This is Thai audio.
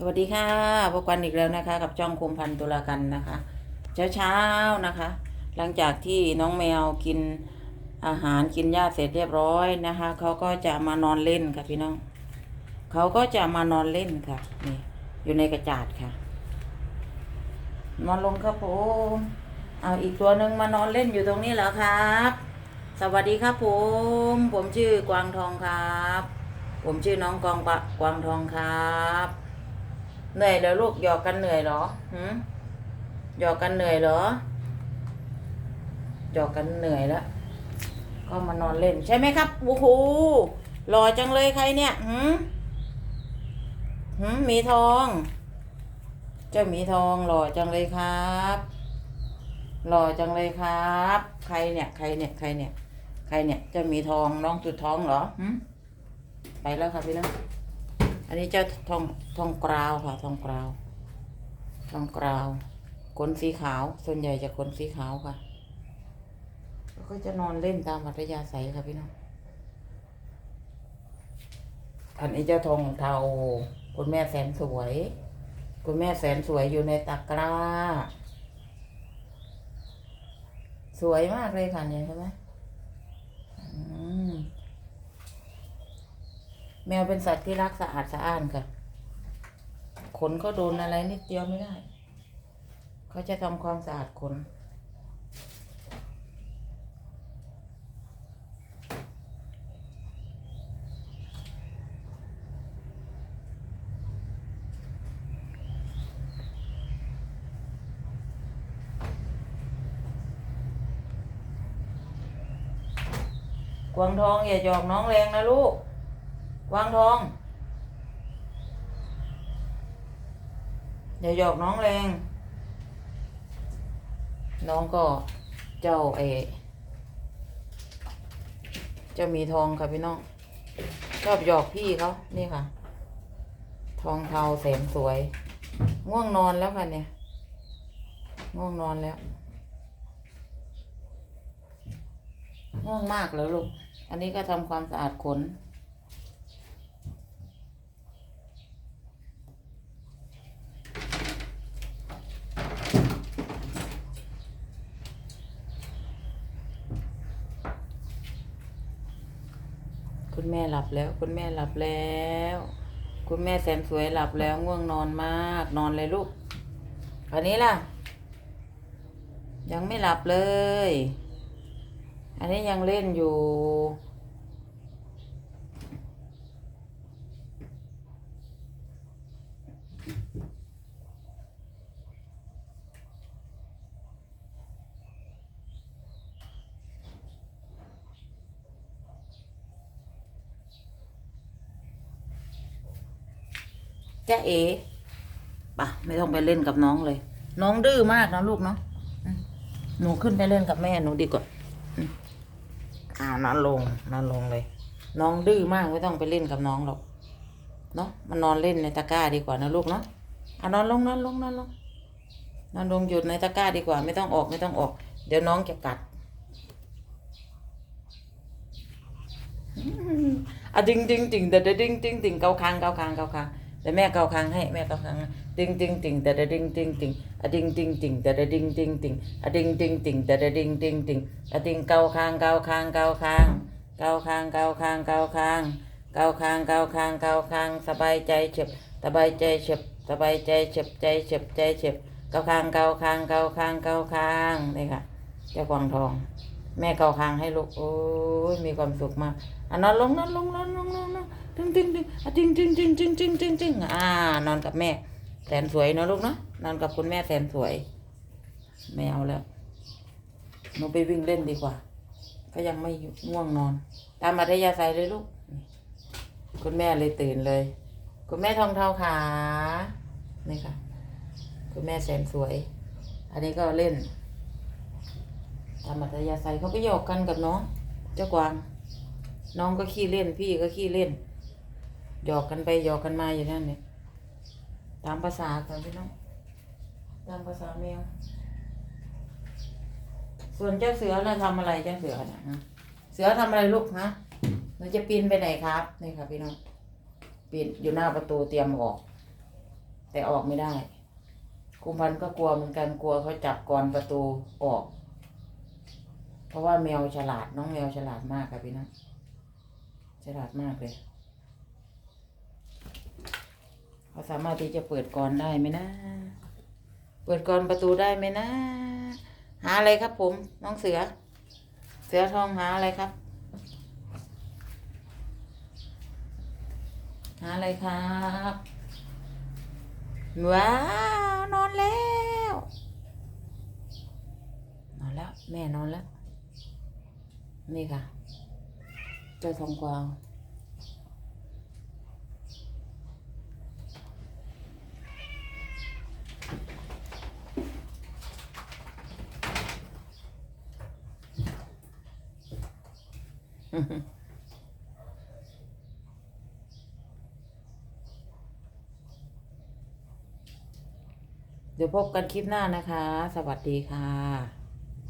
สวัสดีค่ะพบกันอีกแล้วนะคะ กับจ้องคุมพันตุลากันนะคะ เช้าเช้าๆนะคะ หลังจากที่น้องแมวกินอาหารกินหญ้าเสร็จเรียบร้อยนะคะเขาก็จะมานอนเล่นค่ะพี่น้องเขาก็จะมานอนเล่นค่ะนี่อยู่ในกระจาดค่ะ นอนลงครับผมเอาอีกตัวหนึ่งมานอนเล่นอยู่ตรงนี้เหรอครับ สวัสดีครับผม ผมชื่อกวางทองครับ ผมชื่อน้องกองปะกวางทองครับ เหนื่อยแล้วลูกหยอกกันเหนื่อยเหรอหืมหยอกกันเหนื่อยเหรอหยอกกันเหนื่อยแล้วก็มานอนเล่นใช่ไหมครับโอ้โหหล่อจังเลยใครเนี่ยหืมหืมมีทอง เจ้ามีทองหล่อจังเลยครับหล่อจังเลยครับ ใครเนี่ย ใครเนี่ย ใครเนี่ย ใครเนี่ยจ้าหมีทองน้องจุดท้องเหรอหืมไปแล้วค่ะพี่น้อง อันนี้เจ้าทองทองกราวค่ะ ทองกราว ทองกราวขนสีขาว ส่วนใหญ่จะขนสีขาวค่ะ แล้วก็จะนอนเล่นตามอัธยาศัยค่ะพี่น้องอันนี้เจ้าทองเทาคุณแม่แสนสวย คุณแม่แสนสวยอยู่ในตะกร้า สวยมากเลยค่ะเนี่ยใช่ไหมอืม แมวเป็นสัตว์ที่รักสะอาดสะอ้านค่ะ ขนเขาโดนอะไรนิดเดียวไม่ได้ เขาจะทำความสะอาดขน กวางทองอย่าหยอกน้องแรงนะลูก กวางทอง อย่าหยอกน้องแรง น้องก็เจ้าเอเจ้ามีทองค่ะพี่น้อง ชอบหยอกพี่เขานี่ค่ะ ทองเทาแสนสวย ง่วงนอนแล้วค่ะเนี่ย ง่วงนอนแล้ว ง่วงมากแล้วลูก อันนี้ก็ทำความสะอาดขน คุณแม่หลับแล้ว คุณแม่หลับแล้ว คุณแม่แสนสวยหลับแล้วง่วงนอนมาก นอนเลยลูกอันนี้ล่ะ ยังไม่หลับเลย อันนี้ยังเล่นอยู่ จ้าเอ๋ปะไม่ต้องไปเล่นกับน้องเลย น้องดื้อมากนะลูกเนาะหนูขึ้นไปเล่นกับแม่หนูดีกว่าอ่านอนลงนอนลงเลย น้องดื้อมากไม่ต้องไปเล่นกับน้องหรอกเนาะมันนอนเล่นในตะกร้าดีกว่านะลูกเนาะอะนอนลงนอนลงนอนลงนอนลงหยุดในตะกร้าดีกว่า ไม่ต้องออกไม่ต้องออก เดี๋ยวน้องจะกัดอะดึงดึงดึงเดี๋ยวดึงดึงดึงเกาคางเกาคางเกาคาง เดี๋ยวแม่เกาคางให้แม่เกาคางให้ดึงดึงดึงเดี๋ยวดึงดึงดึงอะดึงดึงดึงเดี๋ยวดึงดึงดึงอะดึงดึงดึงเดี๋ยวดึงดึงดึงอะดึงเกาคางเกาคางเกาคางเกาคางเกาคางเกาคางเกาคางเกาคางเกาคางสบายใจเฉ็บสบายใจเฉ็บสบายใจเฉ็บใจเฉ็บใจเฉ็บเกาคางเกาคางเกาคางเกาคางนี่ค่ะเจ้ากวางทอง แม่เกาคางให้ลูกโอ้ยมีความสุขมากอะนอนลงนอนลงนอนลง ดึงตึงตึงอะตึงตึงตึงตึงตึงตึงตึงอ่านอนกับแม่ แสนสวยเนะลูกเนาะนอนกับคุณแม่แสนสวยไม่เอาแล้วหนูไปวิ่งเล่นดีกว่า ก็ยังไม่ง่วงนอน ตามอัธยาศัยเลยลูก คุณแม่เลยตื่นเลย คุณแม่ทองเทาขานี่ค่ะ คุณแม่แสนสวย อันนี้ก็เล่นตามอัธยาศัยเขาไปหยอกกันกับน้อง เจ้ากวาง น้องก็ขี้เล่น พี่ก็ขี้เล่น หยอกกันไปหยอกกันมาอยู่นั่นเนี่ยตามภาษาค่ะพี่น้องตามภาษาแมว ส่วนเจ้าเสือเราทำอะไรเจ้าเสือนะฮะเสือทำอะไรลูกฮะเราจะปีนไปไหนครับนี่ครับพี่น้องปีนอยู่หน้าประตูเตรียมออก แต่ออกไม่ได้กุมพันก็กลัวเหมือนกันกลัวเขาจับก่อนประตูออก เพราะว่าแมวฉลาดน้องแมวฉลาดมากค่ะพี่น้องฉลาดมากเลย เขาสามารถที่จะเปิดก่อนได้ไหมนะ เปิดก่อนประตูได้ไหมนะ หาอะไรครับ ผม น้องเสือ เสือทองหาอะไรครับ หาอะไรครับว้าวนอนแล้ว นอนแล้ว แม่นอนแล้ว นี่ค่ะ เจ้าทองกวาว เดี๋ยวพบกันคลิปหน้านะคะ สวัสดีค่ะ